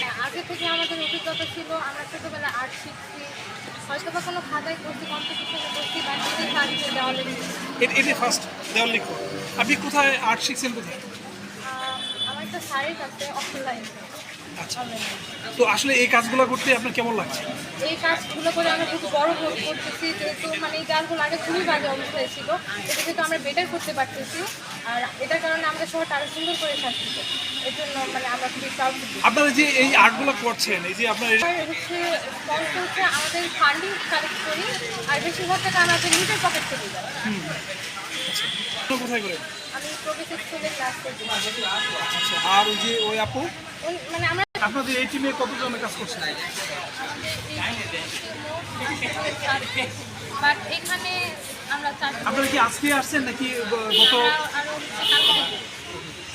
হ্যাঁ, আগে থেকে আমাদের অভিজ্ঞতা ছিল আমরা ছোটোবেলা আর্ট শিখছি। হয়তো বা কোনো খাতায় করছি কম্পিটিশনে করছি বা নিজেই দেওয়ালে এটি ফার্স্ট দেওয়াল লিখো আপনি কোথায় আর্ট শিখছেন কোথায়? আমার একটা শাড়ি আছে অফলাইন আচ্ছা তো আসলে এই কাজগুলো করতে আপনার কেমন লাগছে? এই কাজগুলো করে আমরা খুব বড় করতেছি যেহেতু মানে এই কাজগুলো আগে খুবই বাজে অবস্থায় ছিল এটা কিন্তু আমরা বেটার করতে পারতেছি। আর এটার কারণে আমাদের শহরটা আরও সুন্দর করে সাজতেছে এর জন্য মানে আমরা খুবই প্রাউড আপনারা যে এই আর্টগুলো করছেন এই যে আপনার হচ্ছে হচ্ছে আমাদের ফান্ডিং কালেক্ট করি আর বেশিরভাগ টাকা আমাদের নিজের পকেট থেকে যায়। কোথায় করে আমি প্রবেশের ক্লাস করছি। আচ্ছা আর ওই যে ওই আপু? মানে আমরা আপনাদের এই টিমে কতজন কাজ করছেন বাট এখানে আমরা আপনারা কি আজকে আসছেন নাকি গত।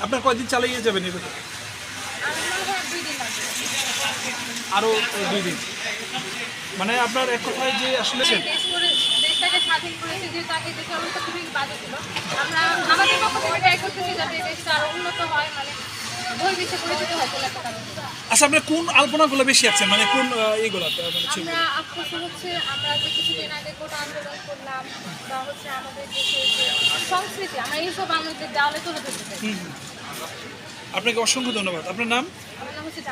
আপনার কয়দিন চালিয়ে যাবেন এভাবে আর দুই দিন। আরও দুই দিন মানে আপনার এক কথায় যে আসলে দেশ দেশটাকে স্বাধীন করেছে যেহেতু আগে দেশের অবস্থা খুবই বাজে ছিল। আমরা আমাদের পক্ষ থেকে ট্রাই করতেছি যাতে দেশটা আরও উন্নত হয় মানে আচ্ছা আপনার কোন আলপনাগুলো বেশি আছে? মানে কোন এইগুলো মানে আমরা হচ্ছে আমরা যে কিছুদিন আগে গোটা আন্দোলন করলাম বা হচ্ছে আমাদের দেশের সংস্কৃতি আমরা এইসব আমাদের দেওয়ালে তুলে ধরতে চাই। আপনাকে অসংখ্য ধন্যবাদ। আপনার নাম? আমার নাম হচ্ছে